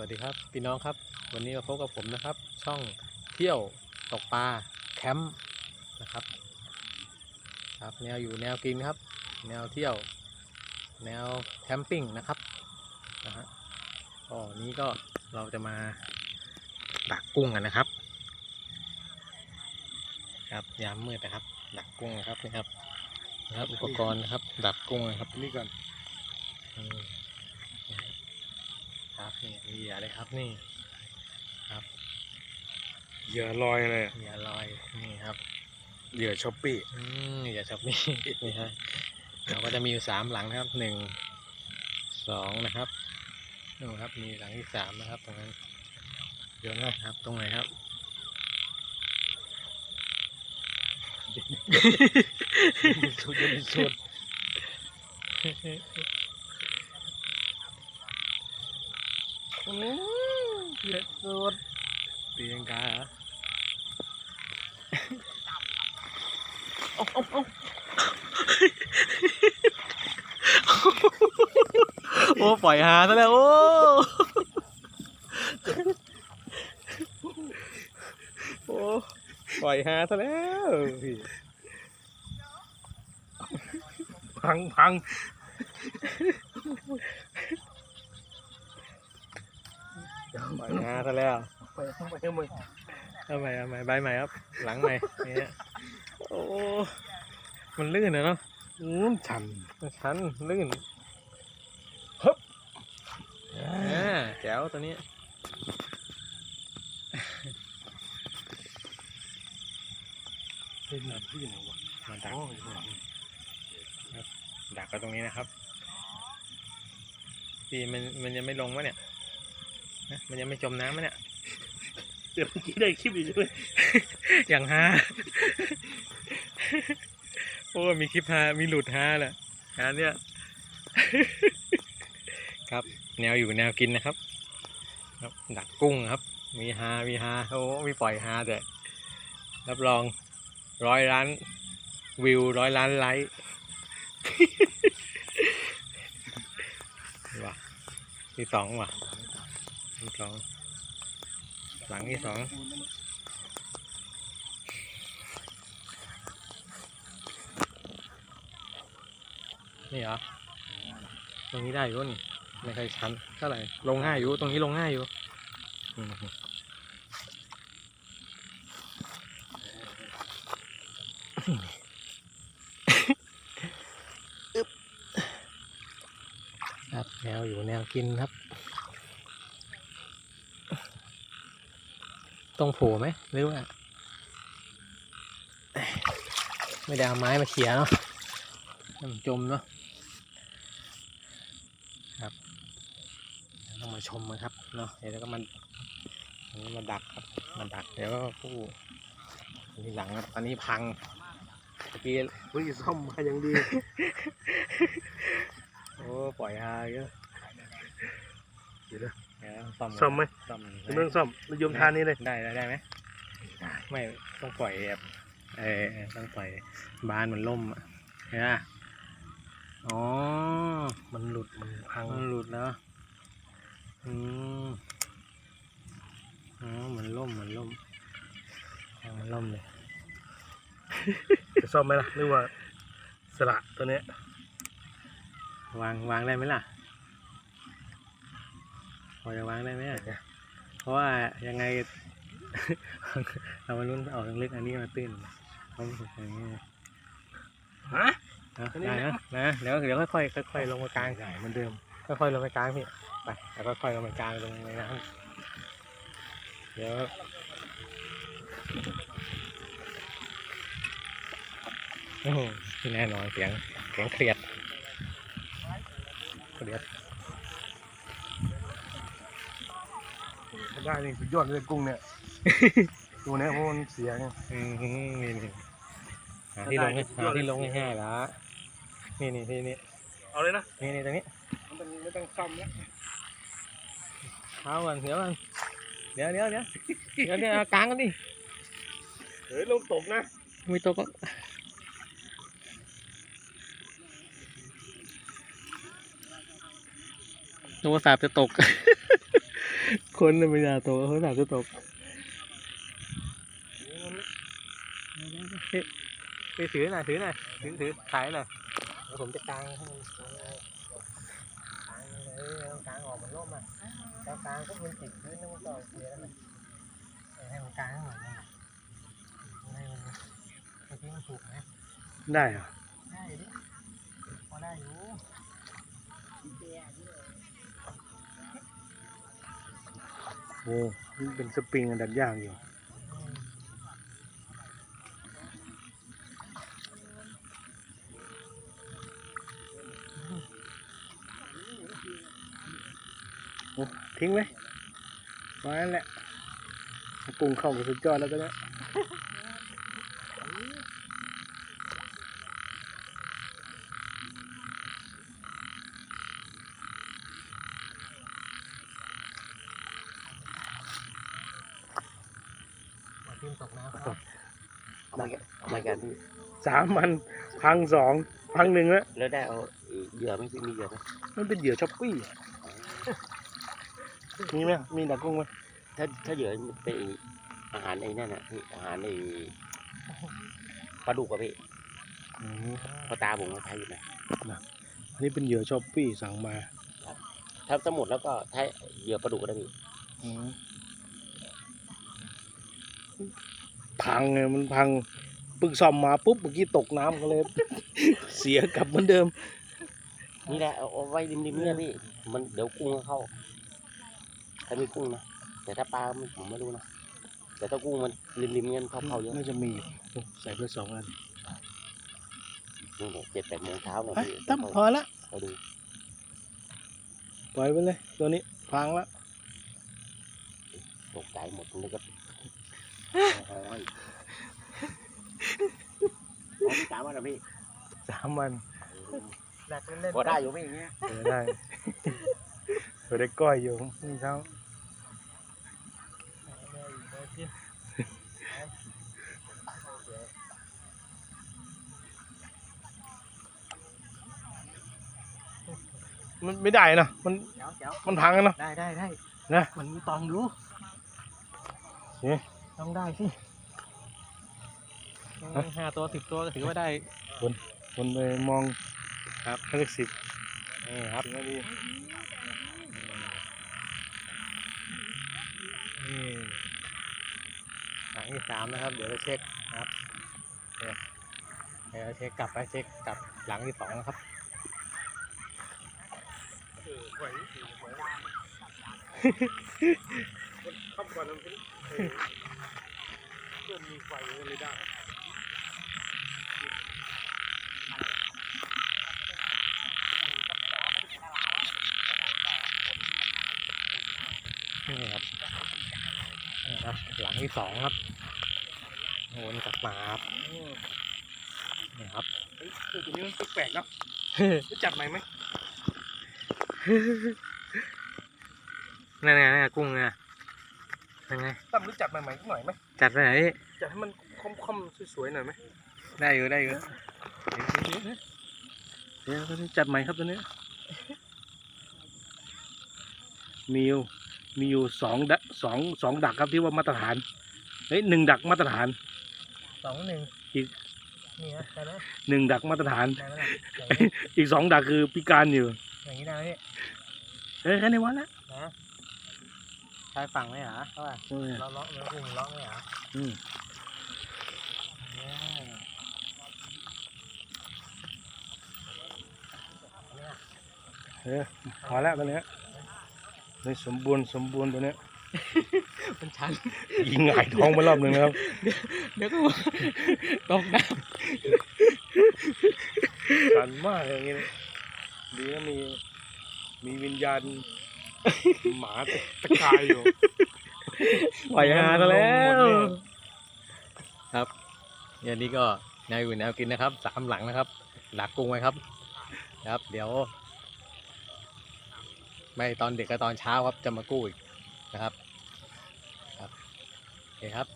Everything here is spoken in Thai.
วัสดีครับพี่น้องครับ วันนี้มาพบกับผมนะครับ ช่องเที่ยวตกปลาแคมป์นะครับ ครับ แนวอยู่แนวกินครับ แนวเที่ยว แนวแคมปิ้งนะครับนะฮะก็วันนี้ก็เราจะมาดักกุ้งกันนะครับ ครับยามมืดนะครับ ดักกุ้งนะครับนี่ครับนะครับ อุปกรณ์นะครับดักกุ้งนะครับนี่ก่อนอืม ครับนี่มีเหยื่อเลยครับนี่ครับเหยื่อลอยเลยเหยื่อลอยนี่ครับเหยื่อช้อปปี้อืมเหยื่อช็อปนี่นี่ฮะเราก็จะมีอยู่สามหลังนะครับหนึ่งสองนะครับนู่นครับมีหลังที่สามนะครับตรงนั้นเดี๋ยวนะครับ ตรงไหนครับสุดยอดสุด อืมเด็ด สุดตีลังกาเหรอเอาเอาเอาโอ้ปล่อยหาซะแล้ว โอ้ โอ้ปล่อยหาซะแล้วพี่พังพัง ปล่อยหาซะแล้วไปไปให้มึงเอาใหม่เอาใหม่ใบใหม่ครับ หลังใหม่เนี่ยโอ้มันลื่นนะเนาะอืมฉันชั้นลื่นฮึบอ่าแจ๋วตัวนี้เป็นแบบที่ไหนวะมาดักโอ้ยดักกันตรงนี้นะครับพี่มันมันยังไม่ลงวะเนี่ยนะ มันยังไม่จมน้ำวะเนี่ยเดี๋ยวเมื่อกี้ได้คลิปอีกด้วยอย่างฮาโอ้มีคลิปฮามีหลุดฮาแหละฮาเนี่ยครับ แนวอยู่แนวกินนะครับ ครับ ดักกุ้งครับ มีฮามีฮาโอ้มีปล่อยฮาแต่รับรองร้อยล้านวิวร้อยล้านไลค์ว่ะที่สองว่ะ ที่สอง หลังที่สองนี่เหรอ ตรงนี้ได้อยู่นี่ไม่ค่อยชันเท่าไหร่ ลงง่ายอยู่ ตรงนี้ลงง่ายอยู่อืมอึ๊บครับแนวอยู่แนวกินครับ ต้องโผล่ไหมหรือว่า ไม่ได้เอาไม้มาเขี่ยเนาะมันจมเนาะครับต้องมาชมกันครับเนาะเดี๋ยวก็มันอันนี้มาดักครับมาดักเดี๋ยวก็ผู้ทีหลังครับตอนนี้พังเมื่อกี้เฮ้ยซ่อมมาอย่างดี โอ้ ปล่อยฮาเยอะเดี๋ยวนะเดี๋ยว ซ่อมซ่อมไหม ซ่อมเรื่องซ่อมนิยมทานนี้เลย ได้ได้ได้ไหมไม่ต้องปล่อยแบบเออเออต้องปล่อยบานมันล่มอะเห็นไหมอ๋อ มันหลุดมันพังมันหลุดแล้วอืมอ๋อเหมือนล่มเหมือนล่มแทงมันล่มเลยจะซ่อมไหมล่ะหรือว่าสละตัวเนี้ยวางวางได้ไหมล่ะพ อจะวางได้ไหมอะเพราะว่ายังไง เรามาลุ้นออกทางลึกอันนี้มาตื้นเขาอย่างนี้ฮะนะอันนี้ได้นะนะนะเดี๋ยวเดี๋ยวค่อยๆค่อยๆลงมากลางใหญ่เหมือนเดิมค่อยๆลงไปกลางพี่ไปแล้วก็ค่อยๆลงไปกลางตรงในน้ำเดี๋ยวโอ้โหที่แน่นอนเสียงเสียงเครียดเครียด ถ้า ได้นี่สุดยอดเลยกุ้งเนี่ย ตัวเนี้ยเพราะมันเสียไง อืมนี่นี่หาที่ลงให้หาที่ลงง่ายๆละนี่นี่ที่นี่เอาเลยนะ นี่นี่ตรงนี้ไม่ต้องไม่ต้องซ่อมแล้วเอาก่อนเดี๋ยวก่อนเดี๋ยวเดี๋ยวเดี๋ยวเดี๋ยวเดี๋ยวเอากลางกันดิเฮ้ยลงตกนะมีตัวก็โทรศัพท์จะตกคนน่ะไม่น่าตกเขาหนักจะตกไปถือหน่อยถือหน่อยถือถือถ่ายหน่อยเดี๋ยวผมจะกางให้มันกางเลยกางออกมันร่มอะกางกางก็มันติดพื้นแล้วมันก็เสียแล้วมันให้มันกางให้หน่อยนะให้มันเมื่อกี้มันถูกไหมได้เหรอได้ดิพอได้อยู่ โอ้มันเป็นสปริงอันดัดยากอยู่โอ้ทิ้งไหมมานั่นแหละปรุงเข้ากับสุดยอดแล้วก็เนี่ย มาทีม ตกน้ำครับมาแกมาแกพี่สามพันพังสองพังหนึ่งแล้วแล้วได้เอาเหยื่อไหมพี่มีเหยื่อไหมมันเป็นเหยื่อช้อปปี้อะมีไหมมีดักกุ้งไหมถ้าถ้าเหยื่อมันเป็นอาหารไอ้นั่นน่ะพี่อาหารไอ้ปลาดุกอะพี่อืมพอตาผมก็ใช้อยู่นะอันนี้เป็นเหยื่อช้อปปี้สั่งมาถ้าสมุดแล้วก็ใช้เหยื่อปลาดุกก็ได้พี่อืม พังไงมันพังปึกซ่อมมาปุ๊บเมื่อกี้ตกน้ำก็เลย เสียกลับเหมือนเดิม นี่แหละเอาเอาไว้ริมๆเนี่ยพี่มันเดี๋ยวกุ้งก็เข้าถ้ามีกุ้งนะแต่ถ้าปลามันผมไม่รู้นะแต่ถ้ากุ้งมันริมๆเนี่ยมันเข้าเข้าเยอะน่าจะมีอยู่ใส่ไปสองอันนี่เนี่ยเจ็ดแปดโมงเช้าเนี่ยไปพี่ตั้มพอละไปดูปล่อยไปเลย ตัวนี้พังละตกใจหมดเลยก็โอ้ ยอ๋อพี่ตามว่านะพี่สามวันหนักเล่นพอได้อยู่พี่อย่างเงี้ยเออได้เออได้ก้อยอยู่พรุ่งนี้เช้ามันไม่ได้นะมัน เดี๋ยวเดี๋ยวมันพังกันเนาะได้ได้ได้นะมันมีตองอยู่เอ๊ะ ต้องได้สิห้าตัวสิบตัวก็ถือว่าได้คนไปมองครับให้เลขสิบนี่ครับถึงนาทีนี่หลังที่สามนะครับ เดี๋ยวจะเช็คนะครับเนี่ยเดี๋ยวเช็คกลับไปเช็คกลับหลังที่สองนะครับ ข้ามก่อนมันเป็นเพื่อนมีไฟเลยได้นี่ครับนี่ครับ หลังที่สองครับวนกลับมาครับนี่ครับเฮ้ยตัวนี้มันแปลกๆเนาะจะจัดใหม่ไหมนั่นไงนั่นไงกุ้งไง ยังไงตั้มรู้จัดใหม่ๆสักหน่อยไหมจัดไปไหนจัดให้มันคมๆสวยๆหน่อยไหมได้อยู่ได้อยู่เดี๋ยวตัวนี้จัดใหม่ครับตัวนี้มีอยู่มีอยู่สองดักสองสองดักครับที่ว่ามาตรฐานเฮ้ยหนึ่งดักมาตรฐานสองหนึ่งอีกนี่นะได้ไหมหนึ่งดักมาตรฐานได้ไหมล่ะอย่างนี้อีกสองดักคือพิการอยู่อย่างนี้ได้ไหมพี่เอ้ยแค่นี้วันละ นะใช้ฝั่งไหมเหรอเขาว่าเออเราเลาะเนื้อกุ้งเลาะไหมเหรออืมเนี่ยเออพอแล้วตัวเนี้ยเลยสมบูรณ์สมบูรณ์ตัวเนี้ยมันชันยิงหงายท้องมารอบหนึ่งนะครับ เดี๋ยวก็ว่าตกน้สันมากอย่างงี้นะดีนะมีมีวิญญาณ หมาตะตะกายอยู่ำปล่อยหาซะแล้วหมดเนี่ยครับเนี่ยนี่ก็แนวอยู่แนวกินนะครับสามหลังนะครับ หลักกุ้งไว้ครับ ครับ เดี๋ยว ไม่ตอนเด็กก็ตอนเช้าครับจะมากู้อีกนะครับ ครับโอเคครับ